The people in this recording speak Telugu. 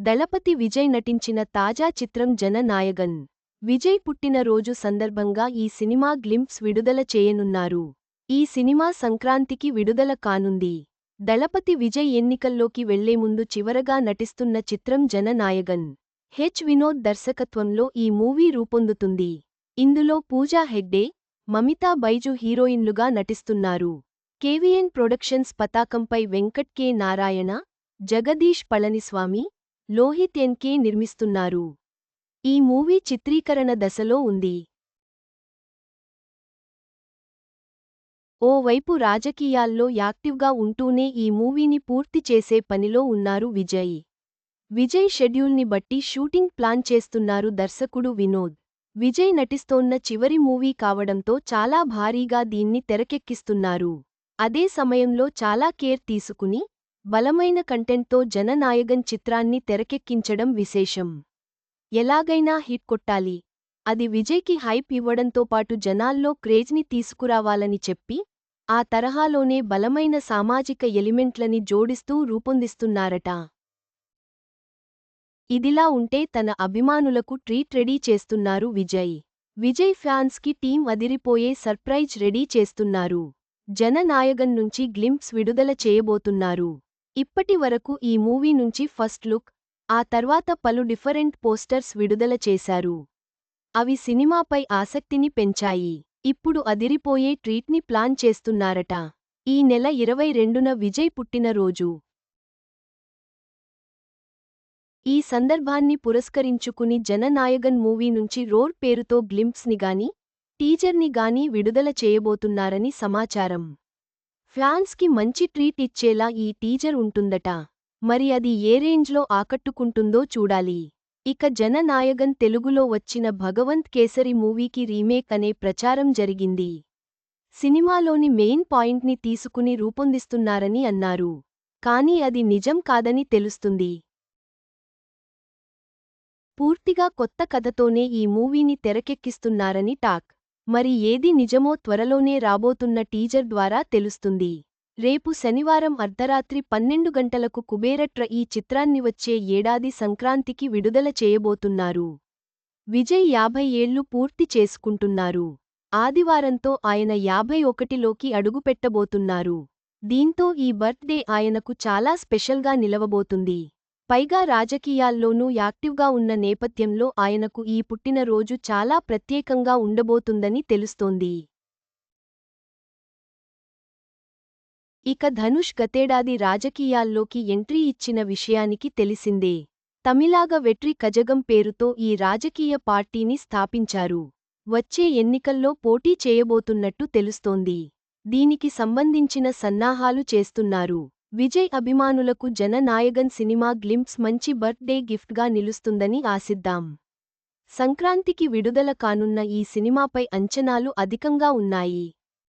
దళపతి విజయ్ నటించిన తాజా చిత్రం జననాయగన్. విజయ్ పుట్టినరోజు సందర్భంగా ఈ సినిమా గ్లింప్స్ విడుదల చేయనున్నారు. ఈ సినిమా సంక్రాంతికి విడుదల కానుంది. దళపతి విజయ్ ఎన్నికల్లోకి వెళ్ళే ముందు చివరగా నటిస్తున్న చిత్రం జననాయగన్. హెచ్ వినోద్ దర్శకత్వంలో ఈ మూవీ రూపొందుతుంది. ఇందులో పూజా హెగ్డే మమితా బైజు హీరోయిన్లుగా నటిస్తున్నారు. కేవీఎన్ ప్రొడక్షన్స్ పతాకంపై వెంకట్ కె. నారాయణ జగదీష్ పళనిస్వామి లోహిత్ ఎన్కే నిర్మిస్తున్నారు. ఈ మూవీ చిత్రీకరణ దశలో ఉంది. ఓవైపు రాజకీయాల్లో యాక్టివ్గా ఉంటూనే ఈ మూవీని పూర్తి చేసే పనిలో ఉన్నారు విజయ్. విజయ్ షెడ్యూల్ని బట్టి షూటింగ్ ప్లాన్ చేస్తున్నారు దర్శకుడు వినోద్. విజయ్ నటిస్తోన్న చివరి మూవీ కావడంతో చాలా భారీగా దీన్ని తెరకెక్కిస్తున్నారు. అదే సమయంలో చాలా కేర్ తీసుకుని బలమైన కంటెంట్తో జననాయగన్ చిత్రాన్ని తెరకెక్కించడం విశేషం. ఎలాగైనా హిట్ కొట్టాలి. అది విజయ్కి హైప్ ఇవ్వడంతో పాటు జనాల్లో క్రేజ్ని తీసుకురావాలని చెప్పి ఆ తరహాలోనే బలమైన సామాజిక ఎలిమెంట్లని జోడిస్తూ రూపొందిస్తున్నారట. ఇదిలా ఉంటే తన అభిమానులకు ట్రీట్ రెడీ చేస్తున్నారు విజయ్. విజయ్ ఫ్యాన్స్కి టీం అదిరిపోయే సర్ప్రైజ్ రెడీ చేస్తున్నారు. జననాయగన్ నుంచి గ్లింప్స్ విడుదల చేయబోతున్నారు. ఇప్పటి వరకు ఈ మూవీ నుంచి ఫస్ట్ లుక్ ఆ తర్వాత పలు డిఫరెంట్ పోస్టర్స్ విడుదల చేశారు. అవి సినిమాపై ఆసక్తిని పెంచాయి. ఇప్పుడు అదిరిపోయే ట్రీట్ని ప్లాన్ చేస్తున్నారట. ఈ నెల ఇరవై రెండున విజయ్ పుట్టినరోజు. ఈ సందర్భాన్ని పురస్కరించుకుని జననాయగన్ మూవీ నుంచి రోర్ పేరుతో గ్లింప్స్ని గాని టీజర్ని గాని విడుదల చేయబోతున్నారని సమాచారం. ఫ్యాన్స్కి మంచి ట్రీట్ ఇచ్చేలా ఈ టీజర్ ఉంటుందట. మరి అది ఏ రేంజ్లో ఆకట్టుకుంటుందో చూడాలి. ఇక జననాయగన్ తెలుగులో వచ్చిన భగవంత్ కేసరి మూవీకి రీమేక్ అనే ప్రచారం జరిగింది. సినిమాలోని మెయిన్ పాయింట్ని తీసుకుని రూపొందిస్తున్నారని అన్నారు. కానీ అది నిజం కాదని తెలుస్తుంది. పూర్తిగా కొత్త కథతోనే ఈ మూవీని తెరకెక్కిస్తున్నారని టాక్. మరి ఏది నిజమో త్వరలోనే రాబోతున్న టీజర్ ద్వారా తెలుస్తుంది. రేపు శనివారం అర్ధరాత్రి పన్నెండు గంటలకు కుబేరట్ర ఈ చిత్రాన్ని వచ్చే ఏడాది సంక్రాంతికి విడుదల చేయబోతున్నారు. విజయ్ యాభై ఏళ్ళు పూర్తి చేసుకుంటున్నారు. ఆదివారంతో ఆయన యాభై ఒకటిలోకి అడుగుపెట్టబోతున్నారు. దీంతో ఈ బర్త్డే ఆయనకు చాలా స్పెషల్గా నిలవబోతుంది. పైగా రాజకీయాల్లోనూ యాక్టివ్గా ఉన్న నేపథ్యంలో ఆయనకు ఈ పుట్టినరోజు చాలా ప్రత్యేకంగా ఉండబోతుందని తెలుస్తోంది. ఇక ధనుష్ గతేడాది రాజకీయాల్లోకి ఎంట్రీ ఇచ్చిన విషయానికి తెలిసిందే. తమిళాగ వెట్రి కజగం పేరుతో ఈ రాజకీయ పార్టీని స్థాపించారు. వచ్చే ఎన్నికల్లో పోటీ చేయబోతున్నట్టు తెలుస్తోంది. దీనికి సంబంధించిన సన్నాహాలు చేస్తున్నారు. విజయ్ అభిమానులకు జననాయగన్ సినిమా గ్లింప్స్ మంచి బర్త్డే గిఫ్ట్గా నిలుస్తుందని ఆశిద్దాం. సంక్రాంతికి విడుదల కానున్న ఈ సినిమాపై అంచనాలు అధికంగా ఉన్నాయి.